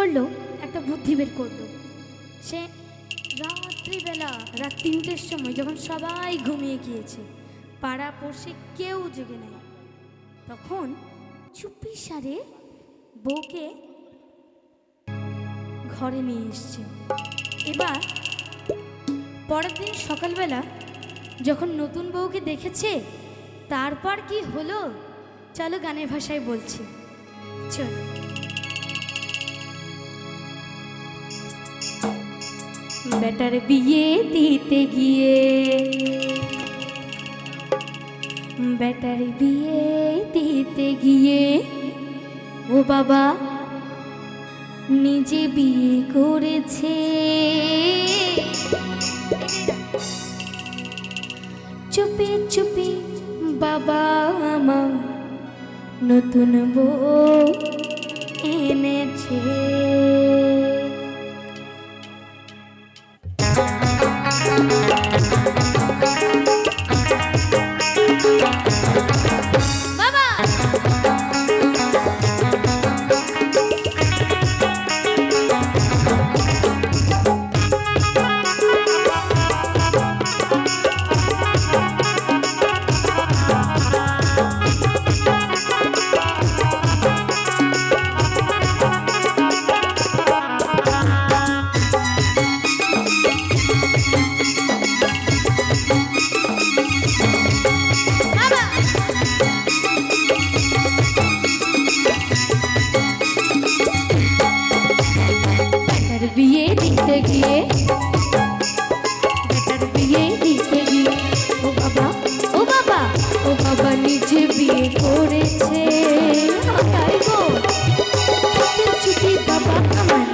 করল, একটা বুদ্ধি বের করল। সে রাত্রিবেলা, রাত তিনটের সময় যখন সবাই ঘুমিয়ে গিয়েছে, পাড়া পড়শে কেউ জেগে নেই। তখন চুপি সারে বউকে ঘরে নিয়ে এসছে। এবার পরের দিন সকালবেলা যখন নতুন বউকে দেখেছে, তারপর কি হলো? চলো গানের ভাষায় বলছি। চলো। বেটার বিয়ে দিতে গিয়ে। বেটার বিয়ে দিতে গিয়ে, ও বাবা, নিজে বিয়ে করেছে। চুপি চুপি বাবা আমার নতুন বউ এনেছে। গিয়ে। বেটার বিয়ে দিতে গিয়ে। ও বাবা ও বাবা ও বাবা নিজে বিয়ে করেছে। চুপি বাবা আমার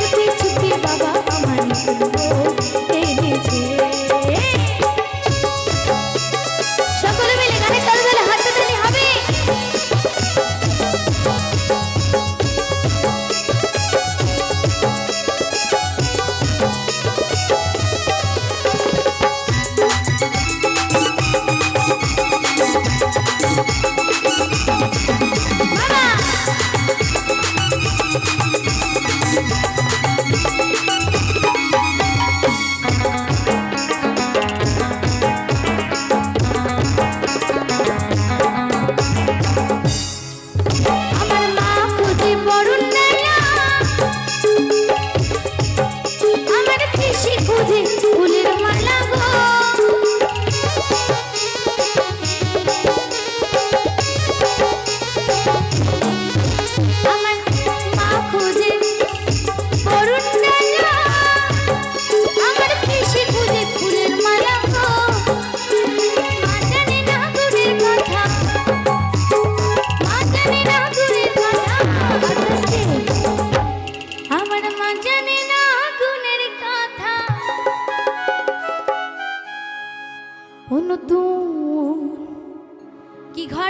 চুপি চুপি বাবা আমার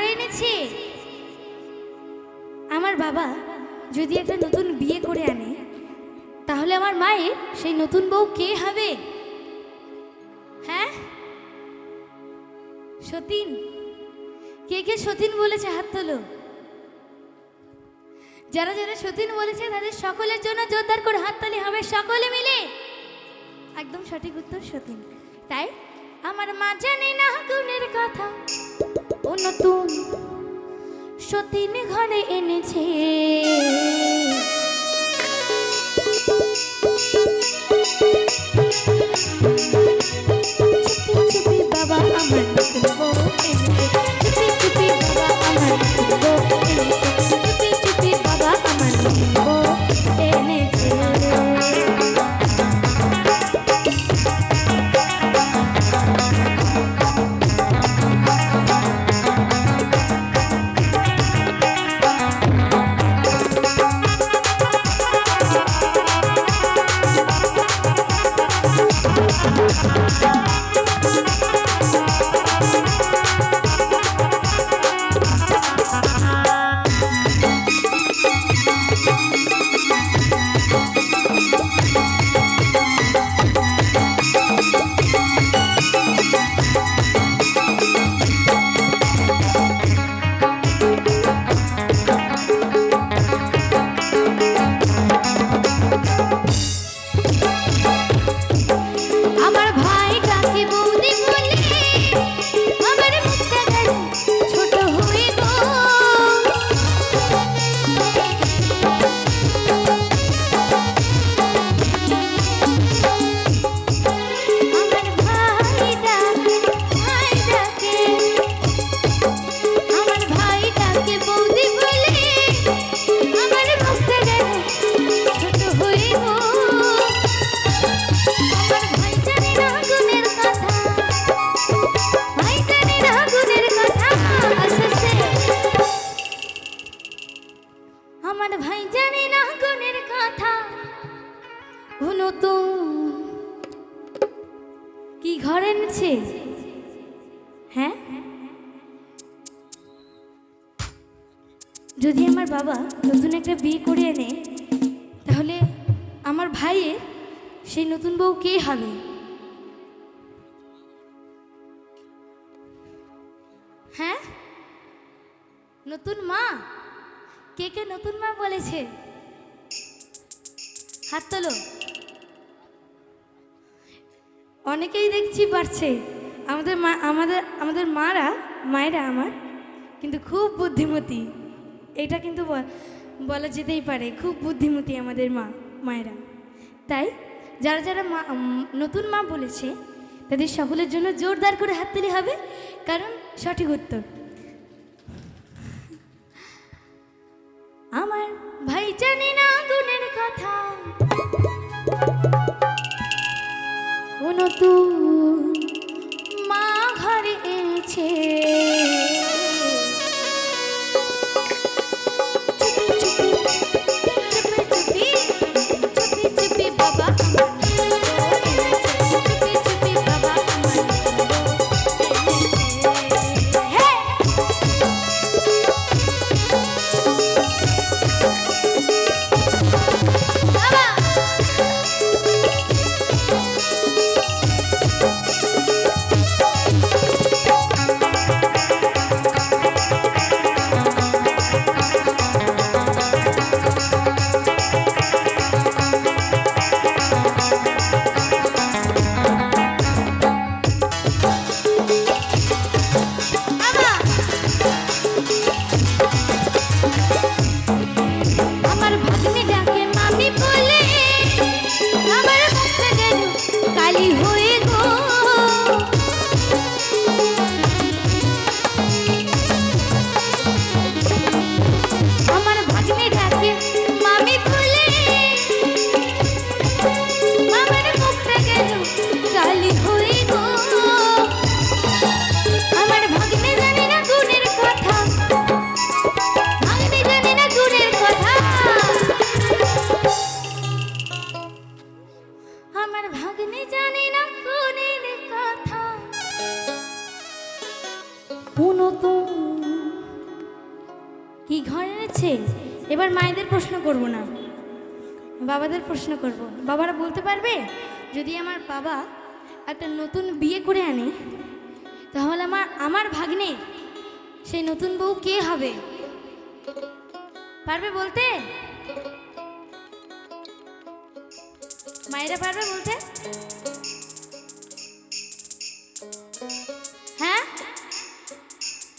এনেছে? আমার বাবা যদি একটা নতুন বিয়ে করে আনে, তাহলে আমার মায়ের সেই নতুন বউ কে হবে? হ্যাঁ? সতীন? কে কে সতীন বলেছে হাত তোলো। যারা যারা সতীন বলেছে তাদের সকলের জন্য জোরদার করে হাততালি হবে সকলে মিলে। একদম সঠিক উত্তর সতীন। তাই আমার মা জানে না গুণের কথা। ও নতুন সতীন ঘরে এনেছে। ঘর এনেছে? হ্যাঁ? যদি আমার বাবা নতুন একটা বিয়ে করে এনে, তাহলে আমার ভাইয়ের সেই নতুন বউ কে হবে? হ্যাঁ? নতুন মা? কে কে নতুন মা বলেছে? হাত তোলো। অনেকেই দেখছি পারছে। আমাদের মা, আমাদের আমাদের মারা, মায়েরা আমার, কিন্তু খুব বুদ্ধিমতী। এটা কিন্তু বলা যেতেই পারে, খুব বুদ্ধিমতী আমাদের মা, মায়েরা। তাই, যারা যারা মা নতুন মা বলেছে, তাদের সকলের জন্য জোরদার করে হাততালি হবে, কারণ সঠিক উত্তর। আমার ভাই জানে না গুণের কথা। নতুন এবার মায়েদের প্রশ্ন করব না। বাবাদের প্রশ্ন করব। বাবারা বলতে পারবে, যদি আমার বাবা একটা নতুন বিয়ে করে আনে, তাহলে আমার আমার ভাগ্নে সেই নতুন বউ কে হবে? পারবে বলতে? মায়েরা পারবে বলতে? হ্যাঁ?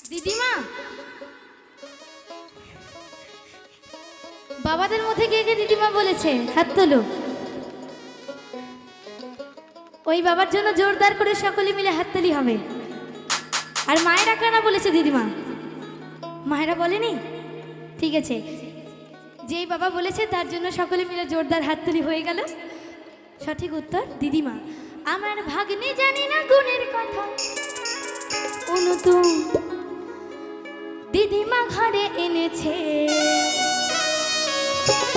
দিদিমা? বাবাদের মধ্যে কে কে দিদিমা বলেছে? হাত তোলো। ওই বাবার জন্য জোরদার করে সকলে মিলে হাততালি হবে। আর মায়েরা কেনা বলেছে দিদিমা? মায়েরা বলেনি? ঠিক আছে। যেই বাবা বলেছে তার জন্য সকলে মিলে জোরদার হাততালি হয়ে গেল। সঠিক উত্তর, দিদিমা। আমার ভাগ্নে জানি না গুণের কথা। দিদিমা ঘরে এনেছে। চুপি